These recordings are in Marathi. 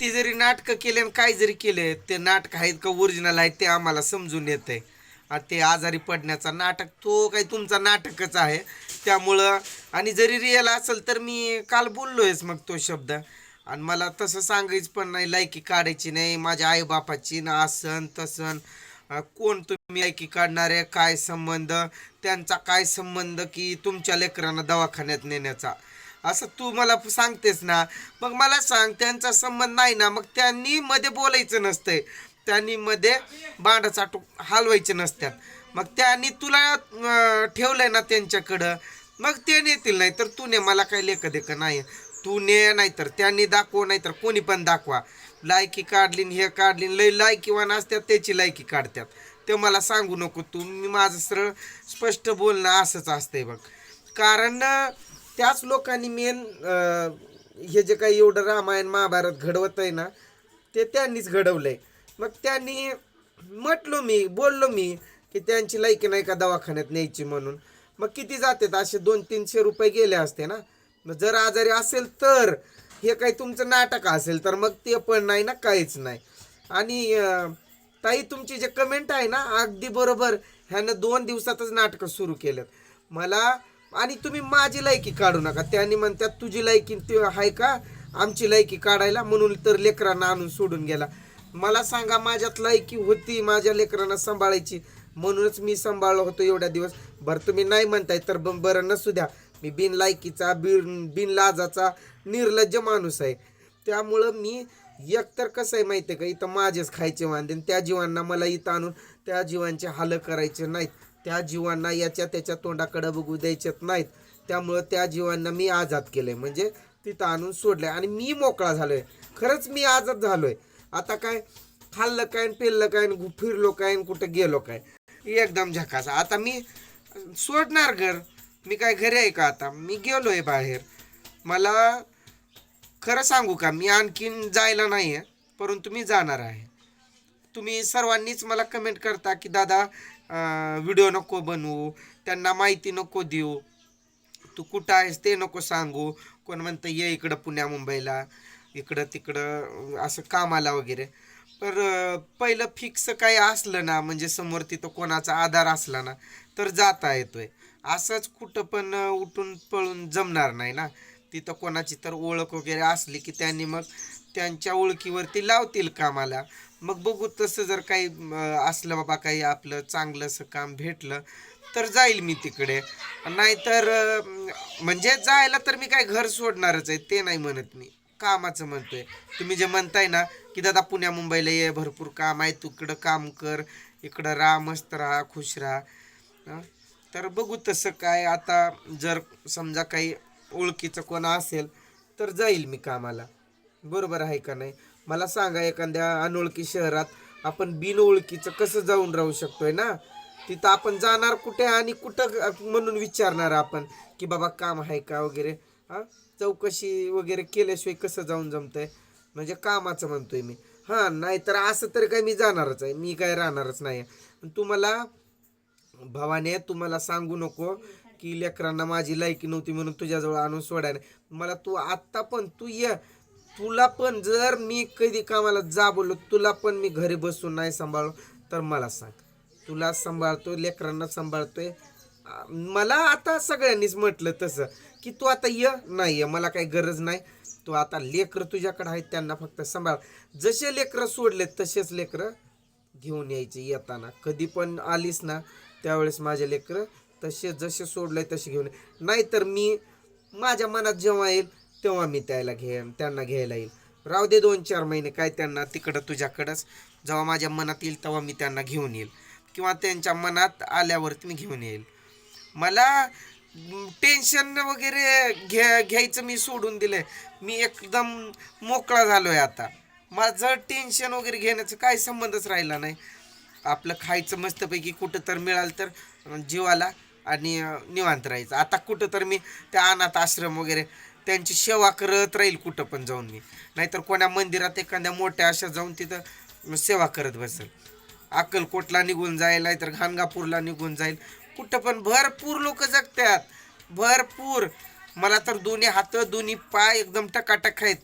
ती जरी नाटकं केले आणि काय जरी केले ते नाटक आहेत का ओरिजिनल आहेत ते आम्हाला समजून येतं. आहे ते आजारी पडण्याचा नाटक तो काही तुमचा नाटकच आहे. त्यामुळं आणि जरी रिअल असेल तर मी काल बोललो आहेस मग तो शब्द. आणि मला तसं सांगायचं पण नाही लायकी काढायची नाही माझ्या आईबापाची ना असन तसन. कोण तुम्ही लायकी काढणारे काय संबंध? त्यांचा काय संबंध की तुमच्या लेकरांना दवाखान्यात नेण्याचा? असं तू मला सांगतेस ना मग मला सांग त्यांचा संबंध नाही ना मग त्यांनी मध्ये बोलायचं नसतंय. त्यांनी मध्ये बांडाचा चाटू हलवायचे नसतात मग त्यांनी तुला ठेवलंय ना त्यांच्याकडं मग ते नेतील नाही तर तू ने मला काही लेख देख नाही. तू ने नाहीतर त्यांनी दाखव नाहीतर कोणी पण दाखवा. लायकी काढली हे काढलीन लय लायकीवान असतात त्याची लायकी काढतात ते मला सांगू नको तू मी माझं सरळ स्पष्ट बोलणं असंच असतंय बघ. कारण त्याच लोकांनी मेन हे जे काही एवढं रामायण महाभारत घडवत आहे ना ते त्यांनीच घडवलंय. मग त्यांनी म्हटलो मी बोललो मी की त्यांची लायकी नाही का दवाखान्यात न्यायची म्हणून. मग किती जातात? असे दोन तीनशे रुपये गेले असते ना. मग जर आजारी असेल तर हे काही तुमचं नाटक असेल तर मग ते पण नाही ना काहीच नाही. आणि ताई तुमची जे कमेंट आहे ना अगदी बरोबर ह्यानं दोन दिवसातच नाटकं सुरू केलं मला आणि तुम्ही माझी लायकी काढू नका. त्यांनी म्हणतात तुझी लायकी ते आहे का? आमची लायकी काढायला. म्हणून तर लेकरांना आणून सोडून गेला. मला सांगा माझ्यात लायकी होती माझ्या लेकरांना सांभाळायची. म्हणूनच मी सांभाळलो होतो एवढ्या दिवस. बरं तुम्ही नाही म्हणताय तर ब- बरं नसू द्या. मी बिन लायकीचा बिन बिन लाजाचा निर्लज्ज माणूस आहे. त्यामुळं मी एकतर कसं आहे माहिती आहे का इथं माझेच खायचे वांदे आणि त्या जीवांना मला इथं आणून त्या जीवांचे हाल करायचे नाहीत. त्या जीवांना याच्या त्याच्या तोंडाकडे बघू द्यायच्यात नाहीत. त्यामुळं त्या जीवांना मी आजाद केलंय. म्हणजे तिथं आणून सोडलंय. आणि मी मोकळा झालोय. खरंच मी आजाद झालोय. आता काय? खाल्लं काय पेललं काय गु- फिरलो काय आणि कुठं गेलो काय? एकदम झकास. आता मी सोडणार घर? मी काय घरी आहे का आता? मी गेलोय बाहेर. मला खरं सांगू का? मी आणखीन जायला नाही आहे परंतु मी जाणार आहे. तुम्ही सर्वांनीच मला कमेंट करता की दादा व्हिडिओ नको बनवू त्यांना माहिती नको देऊ. तू कुठं आहेस ते नको सांगू. कोण म्हणतं ये इकडं पुण्या मुंबईला इकडं तिकडं असं कामाला वगैरे. पर पहिलं फिक्स काही असलं ना म्हणजे समोर तिथं कोणाचा आधार असला ना तर जाता येतोय. असंच कुठं पण उठून पळून जमणार नाही ना. तिथं कोणाची तर ओळख वगैरे असली की त्यांनी मग त्यांच्या ओळखीवरती लावतील कामाला. मग बघू तसं जर काही असलं बाबा काही आपलं चांगलंसं काम भेटलं तर जाईल मी तिकडे. नाहीतर म्हणजे जायला तर मी काय घर सोडणारच आहे ते नाही म्हणत मी. कामाचं म्हणतोय. तुम्ही जे म्हणताय ना की दादा पुण्या मुंबईला ये भरपूर काम आहे तू इकडं काम कर इकडं राहा मस्त राहा खुश राहा. तर बघू तसं काय आता जर समजा काही ओळखीचं कोण असेल तर जाईल मी कामाला. बरोबर आहे का नाही? मला सांगा एखाद्या अनोळखी शहरात आपण बिनओळखीचं कसं जाऊन राहू शकतोय ना? तिथं आपण जाणार कुठे आणि कुठं म्हणून विचारणार आपण की बाबा काम आहे का वगैरे? हां? चौकशी वगैरे केल्याशिवाय कसं जाऊन जमतंय? म्हणजे कामाचं म्हणतोय मी. हां नाही तर असं तर काय मी जाणारच आहे. मी काय राहणारच नाही आहे. तुम्हाला भावाने तुम्हाला सांगू नको की लेकरांना माझी लायकी नव्हती म्हणून तुझ्याजवळ आणून सोडायला. मला तू आत्ता पण तू ये. तुला पण जर मी कधी कामाला जा बोललो तुला पण मी घरी बसून नाही सांभाळलो तर मला सांग. तुला सांभाळतो लेकरांना सांभाळतोय. मला आता सगळ्यांनीच म्हटलं तसं की तू आता ये नाही ये मला काही गरज नाही. तू आता लेकरं तुझ्याकडे आहेत त्यांना फक्त सांभाळ. जसे लेकरं सोडले तसेच लेकरं घेऊन यायचे येताना. कधी पण आलीस ना त्यावेळेस माझे लेकरं तसे जसे सोडले तसे घेऊन ये. नाहीतर मी माझ्या मनात जेव्हा येईल तेव्हा मी त्याला घेईन त्यांना घ्यायला येईल. राहू दे दोन चार महिने काय त्यांना तिकडं तुझ्याकडंच. जेव्हा माझ्या मनात येईल तेव्हा मी त्यांना घेऊन येईल. किंवा त्यांच्या मनात आल्यावरती मी घेऊन येईल. मला टेन्शन वगैरे घ्या घ्यायचं मी सोडून दिलं मी एकदम मोकळा झालो आहे आता. माझं टेन्शन वगैरे घेण्याचं काय संबंधच राहिला नाही. आपलं खायचं मस्तपैकी कुठं तर मिळालं तर जीवाला आणि निवांत राहायचं. आता कुठं तर मी त्या अनाथ आश्रम वगैरे त्यांची सेवा करत राहील कुठं पण जाऊन मी. नाहीतर कोण्या मंदिरात एखाद्या मोठ्या अशा जाऊन तिथं सेवा करत बसेल. अक्कलकोटला निघून जाईल नाहीतर घाणगापूरला निघून जाईल. कुठं पण भरपूर लोक जगतात भरपूर. मला तर दोन्ही हात दोन्ही पाय एकदम टकाटक आहेत.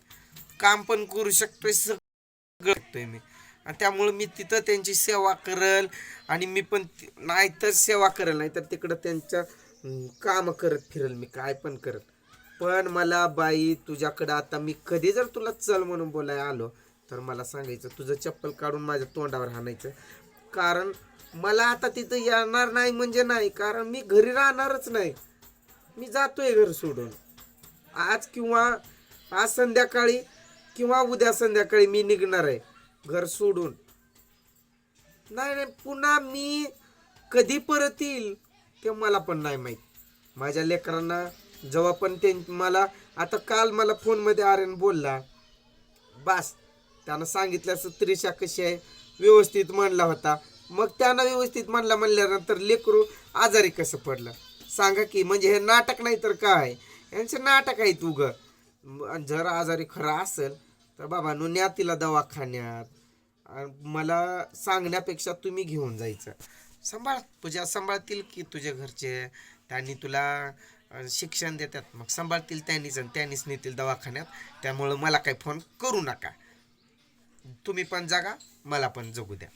काम पण करू शकतोय सगळं मी. आणि त्यामुळं मी तिथं त्यांची सेवा करल आणि मी पण नाहीतर सेवा करल नाहीतर तिकडं त्यांच्या काम करत फिरल मी काय पण करत. पण मला बाई तुझ्याकडं आता मी कधी जर तुला चल म्हणून बोलाय आलो तर मला सांगायचं तुझं चप्पल काढून माझ्या तोंडावर हाणायचं. कारण मला आता तिथं येणार नाही म्हणजे नाही कारण मी घरी राहणारच नाही. मी जातोय घर सोडून. आज किंवा आज संध्याकाळी किंवा उद्या संध्याकाळी मी निघणार आहे घर सोडून. नाही नाही पुन्हा मी कधी परत येईल ते मला पण नाही माहीत. माझ्या लेकरांना जेव्हा पण ते मला आता काल मला फोनमध्ये आर्यन बोलला बास त्यानं सांगितलं असं त्रिशा कशी आहे? व्यवस्थित म्हणला होता. मग त्यानं व्यवस्थित म्हणला म्हणल्यानंतर लेकरू आजारी कसं पडलं? सांगा की म्हणजे हे नाटक नाही तर काय? यांचं नाटक आहे तू ग. जर आजारी खरा असेल तर बाबा न्या तिला दवाखान्यात मला सांगण्यापेक्षा तुम्ही घेऊन जायचं. सांभाळ तुझ्या सांभाळतील की तुझ्या घरचे? त्यांनी तुला शिक्षण देतात. मग सांभाळतील त्यांनीच आणि त्यांनीच नेतील दवाखान्यात. त्यामुळं मला काही फोन करू नका. तुम्ही पण जागा मला पण जगू द्या.